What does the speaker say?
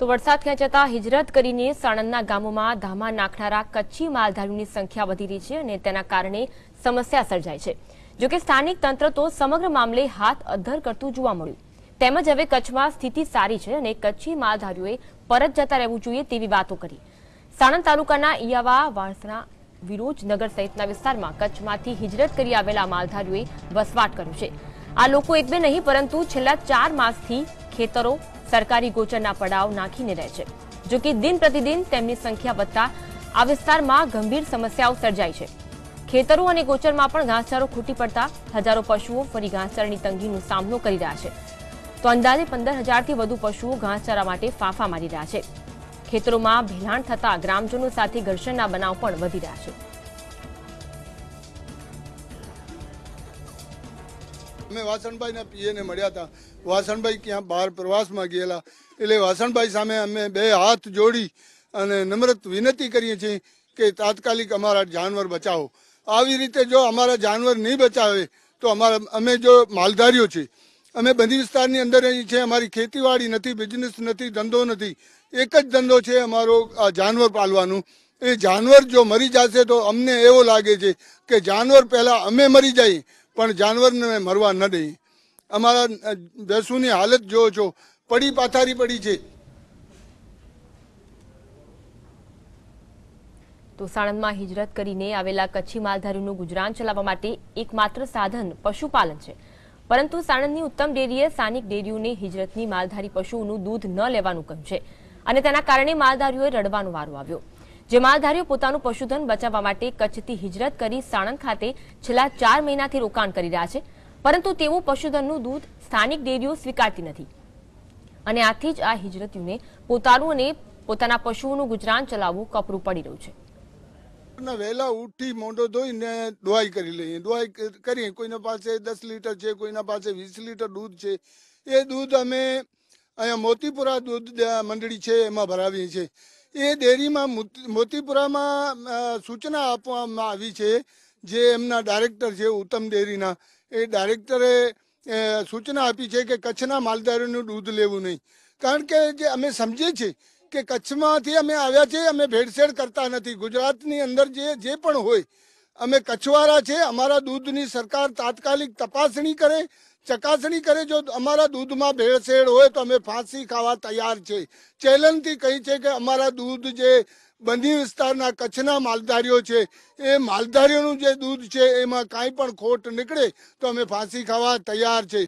તો વરસાદ ખેંચાતા હિજરત કરીને સાણંદના ગામોમાં ધામા નાખનારા કચ્છી માલધારીઓની સંખ્યા વધી રહી છે અને તેના કારણે સમસ્યા સર્જાય છે. જોકે સ્થાનિક તંત્ર તો સમગ્ર મામલે હાથ અધ્ધર કરતું જોવા મળ્યું. તેમજ હવે કચ્છમાં સ્થિતિ સારી છે અને કચ્છી માલધારીઓએ પરત જતા રહેવું જોઈએ તેવી વાતો કરી. સાણંદ તાલુકાના ઇયાવા વાસણા વિરોજનગર સહિતના વિસ્તારમાં કચ્છમાંથી હિજરત કરી આવેલા માલધારીઓએ વસવાટ કર્યું છે. આ લોકો એક બે નહીં, પરંતુ છેલ્લા ચાર માસથી ખેતરો સરકારી ગોચરના પડાવ નાખીને રહે છે. જો કે દિન પ્રતિદિન તેમની સંખ્યા વધતા આ વિસ્તારમાં ગંભીર સમસ્યાઓ સર્જાઈ છે. ખેતરો અને ગોચરમાં પણ ઘાસચારો ખૂટી પડતા હજારો પશુઓ ફરી ઘાસચારાની તંગીનો સામનો કરી રહ્યા છે. તો અંદાજે પંદર હજારથી વધુ પશુઓ ઘાસચારા માટે ફાંફા મારી રહ્યા છે. ખેતરોમાં ભેલાણ થતા ગ્રામજનો સાથે ઘર્ષણના બનાવ પણ વધી રહ્યા છે. અમે વાસણભાઈના પીએને મળ્યા હતા. વાસણભાઈ ક્યાં બહાર પ્રવાસમાં ગયેલા. એટલે વાસણભાઈ સામે અમે બે હાથ જોડી અને નમ્રત વિનંતી કરીએ છીએ કે તાત્કાલિક અમારા જાનવર બચાવો. આવી રીતે જો અમારા જાનવર નહીં બચાવે, તો અમારા અમે જો માલધારીઓ છે અમે બધી વિસ્તારની અંદર અહીં છે, અમારી ખેતીવાડી નથી બિઝનેસ નથી, ધંધો નથી. એક જ ધંધો છે અમારો આ જાનવર પાલવાનું. એ જાનવર જો મરી જશે તો અમને એવો લાગે છે કે જાનવર પહેલાં અમે મરી જઈએ. પણ જાનવરને મરવા ન દઈ. અમારા ભેંસુની હાલત જો છો. પડી પાથારી પડી છે. તો સાણંદમાં હિજરત કરીને આવેલા કચ્છી માલધારીનું ગુજરાન ચલાવવા માટે એકમાત્ર સાધન પશુપાલન છે. પરંતુ સાણંદની ઉત્તમ ડેરીએ સ્થાનિક ડેરીઓને હિજરતની માલધારી પશુઓનું દૂધ ન લેવાનું કહ્યું છે. અને તેના કારણે માલધારીઓએ રડવાનો વારો આવ્યો. જે માલધારીઓ પોતાનું પશુધન બચાવવા માટે કચ્છથી હિજરત કરી સાણંદ ખાતે છેલ્લા ચાર મહિનાથી રોકાણ કરી રહ્યા છે. પરંતુ તેવું પશુધનનું દૂધ સ્થાનિક ડેરીઓ સ્વીકારતી નથી. અને આથી જ આ હિજરતીઓને પોતાનું અને પોતાના પશુઓનું ગુજરાન ચલાવવું કપરું પડી રહ્યું છે. વહેલા ઉઠી મોઢો ધોઈને દોવાઈ કરી લઈએ. દોવાઈ કરીએ. કોઈના પાસે દસ લીટર છે, કોઈના પાસે વીસ લીટર દૂધ છે. એ દૂધ અમે અહીંયા મોતીપુરા દૂધ મંડળી છે, એમાં ભરાવીએ છીએ. એ ડેરીમાં મોતી- મોતીપુરામાં સૂચના આપવામાં આવી છે, જે એમના ડાયરેક્ટર છે, ઉત્તમ ડેરીના. એ ડાયરેક્ટરે સૂચના આપી છે કે કચ્છના માલધારીઓનું દૂધ લેવું નહીં. કારણ કે જે અમે સમજીએ છીએ કે કચ્છમાંથી અમે આવ્યા છીએ, અમે ભેળસેળ કરતા નથી. ગુજરાતની અંદર જે જે પણ હોય, અમે કચ્છવાળા છે, અમારા દૂધની સરકાર તાત્કાલિક તપાસણી કરે ચકાસણી કરે જો અમારા દૂધમાં ભેળસેળ હોય તો અમે ફાંસી ખાવા તૈયાર છે. ચેલેન્જથી કહી છે કે અમારા દૂધ જે બંધી વિસ્તારના કચ્છના માલધારીઓ છે, એ માલધારીઓનું જે દૂધ છે, એમાં કાંઈ પણ ખોટ નીકળે તો અમે ફાંસી ખાવા તૈયાર છે.